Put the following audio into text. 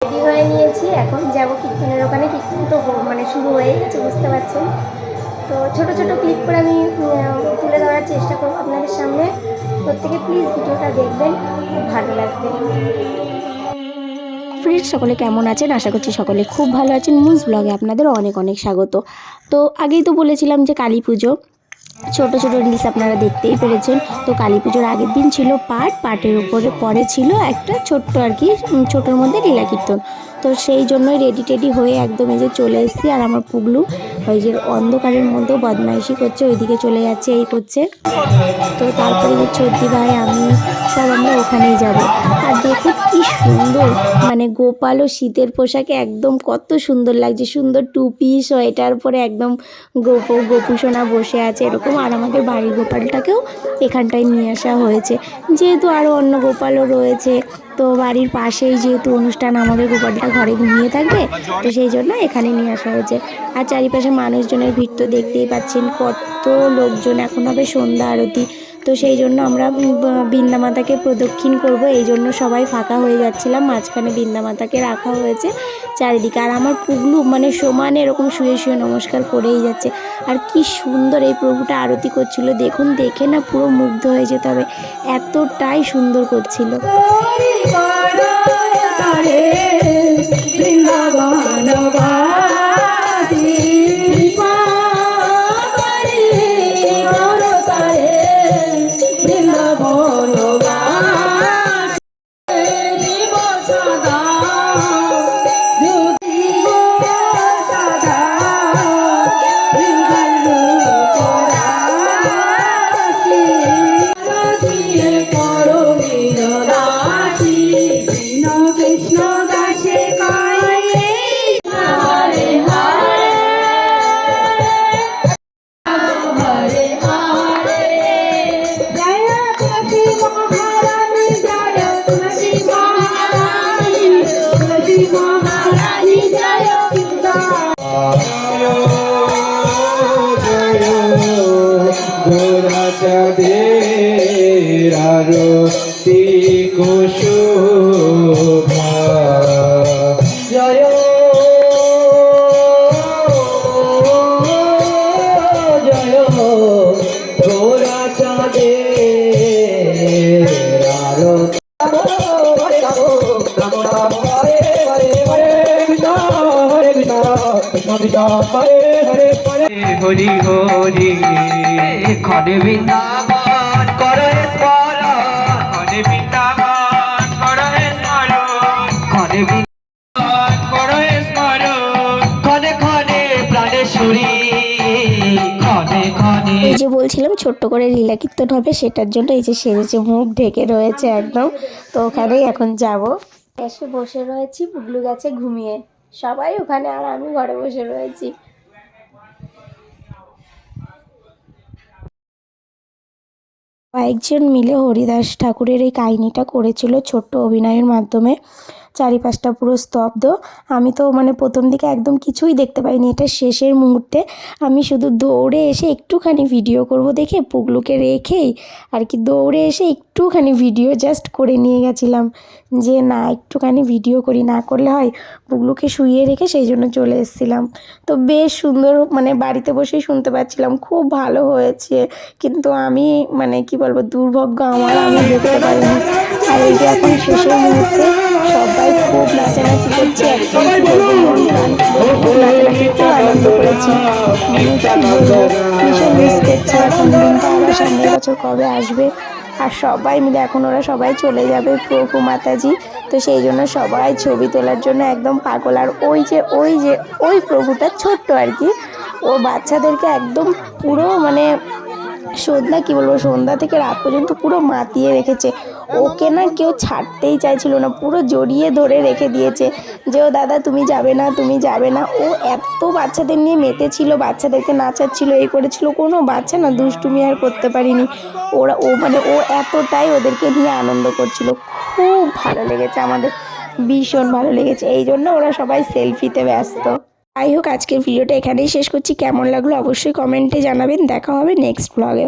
Ready হয়ে নিয়েছি এখন যাব কীর্তনের ওখানে কীর্তন তো মানে শুরু হয়ে গেছে বুঝতে পারছেন। তো ছোট ছোট ক্লিপ করে আমি তুলে ধরার চেষ্টা করব আপনাদের সামনে। প্রত্যেকে প্লিজ ভিডিওটা দেখবেন খুব ভালো লাগবে। ফ্রেন্ডস সকলে কেমন আছেন? আশা করছি সকলে খুব ভালো আছেন। মুন্স ব্লগে আপনাদের অনেক অনেক স্বাগত। তো আগেই তো বলেছিলাম যে কালী পুজো। ছোট ছোট রিলস আপনারা দেখতেই পেরেছেন। তো কালী পুজোর আগের দিন ছিল পাট, পাটের উপরে পরে ছিল একটা ছোট্ট আর কি ছোটোর মধ্যে লীলা কীর্তন। তো সেই জন্যই রেডি টেডি হয়ে একদম এই যে চলে এসেছি। আর আমার পুগলু ওই যে অন্ধকারের মধ্যেও বদমাইশি করছে, ওইদিকে চলে যাচ্ছে, এই করছে। তো তারপরে যে চর্দি ভাই, আমি সব আমরা ওখানেই যাব। আর দেখুন কি সুন্দর মানে গোপাল ও শীতের পোশাকে একদম কত সুন্দর লাগছে। সুন্দর টুপি সোয়েটার পরে একদম গোপ গোপুসোনা বসে আছে এরকম। আর আমাদের বাড়ির গোপালটাকেও এখানটায় নিয়ে আসা হয়েছে। যেহেতু আরও অন্য গোপালও রয়েছে তো বাড়ির পাশেই যেহেতু অনুষ্ঠান, আমাদের গোপালটা ঘরে ঘুমিয়ে থাকবে, তো সেই জন্য এখানে নিয়ে আসা হয়েছে। আর চারিপাশে মানুষজনের ভিড় তো দেখতেই পাচ্ছেন, কত লোকজন, এখন হবে সন্ধ্যা আরতি। তো সেই জন্য আমরা বৃন্দামাতাকে প্রদক্ষিণ করব। এই জন্য সবাই ফাঁকা হয়ে যাচ্ছিলাম। মাঝখানে বৃন্দামাতাকে রাখা হয়েছে চারিদিকে। আর আমার পুগলু মানে সমান এরকম শুয়ে শুয়ে নমস্কার করেই যাচ্ছে। আর কি সুন্দর এই প্রভুটা আরতি করছিল। দেখুন, দেখে না পুরো মুগ্ধ হয়ে যেতে হবে এতটাই সুন্দর করছিল। কৃষ্ণ তুলসী মহারানী জয় জয় জয় গোরাচাঁদের আরতি রাম রাম রাম কৃষ্ণ কৃষ্ণ হরে হরে হরে হরি খনে বৃন্দাবন করে স্মরণ। খনে বৃন্দাবন করে স্মরণ। খনে বৃন্দাবন করে স্মরণ। খনে খনে প্রাণেশ্বরী খনে খনে এই যে বলছিলাম ছোট্ট করে লীলা কীর্তন হবে সেটার জন্য এই যে সেরেছে মুখ ঢেকে রয়েছে একদম। তো ওখানেই এখন যাব। এসে বসে রয়েছি পুগলু গাছে ঘুমিয়ে। সবাই ওখানে আর আমি ঘরে বসে রয়েছি। কয়েকজন মিলে হরিদাস ঠাকুরের এই কাহিনিটা করেছিল ছোট্ট অভিনয়ের মাধ্যমে। চারিপাশটা পুরো স্তব্ধ। আমি তো মানে প্রথম দিকে একদম কিছুই দেখতে পাইনি। এটা শেষের মুহূর্তে। আমি শুধু দৌড়ে এসে একটুখানি ভিডিও করব দেখে পুগলুকে রেখেই আর কি দৌড়ে এসে একটুখানি ভিডিও জাস্ট করে নিয়ে গেছিলাম। যে না, একটুখানি ভিডিও করি, না করলে হয় পুগলুকে শুইয়ে রেখে সেই জন্য চলে এসেছিলাম। তো বেশ সুন্দর মানে বাড়িতে বসেই শুনতে পাচ্ছিলাম। খুব ভালো হয়েছে। কিন্তু আমি মানে কি বলব, দুর্ভাগ্য আমার, আমি দেখতে পারিনি আর এই যে এখন শেষের মুহূর্তে খুব নাচানাচি করছে খুব আনন্দ করেছি এখন কবে আসবে আর সবাই মিলে এখন ওরা সবাই চলে যাবে প্রভু মাতাজি তো সেই জন্য সবাই ছবি তোলার জন্য একদম পাগল আর ওই যে ওই যে ওই প্রভুটা ছোট্ট আর কি। ও বাচ্চাদেরকে একদম পুরো মানে সন্ধ্যা, কি বলব, সন্ধ্যা থেকে রাত পর্যন্ত পুরো মাতিয়ে রেখেছে। ওকে না কেউ ছাড়তেই চাইছিল না, পুরো জড়িয়ে ধরে রেখে দিয়েছে যে, ও দাদা, তুমি যাবে না, তুমি যাবে না। ও এত বাচ্চাদের নিয়ে মেতেছিল, বাচ্চাদেরকে নাচাচ্ছিল এই করেছিল, কোনো বাচ্চা না, দুষ্টুমি আর করতে পারিনি। ওরা, ও মানে ও এতটাই ওদেরকে নিয়ে আনন্দ করছিল। খুব ভালো লেগেছে আমাদের, ভীষণ ভালো লেগেছে। এই জন্য ওরা সবাই সেলফিতে ব্যস্ত। যাই হোক আজকের ভিডিওটা এখানেই শেষ করছি। কেমন লাগল অবশ্যই কমেন্টে জানাবেন। দেখা হবে নেক্সট ব্লগে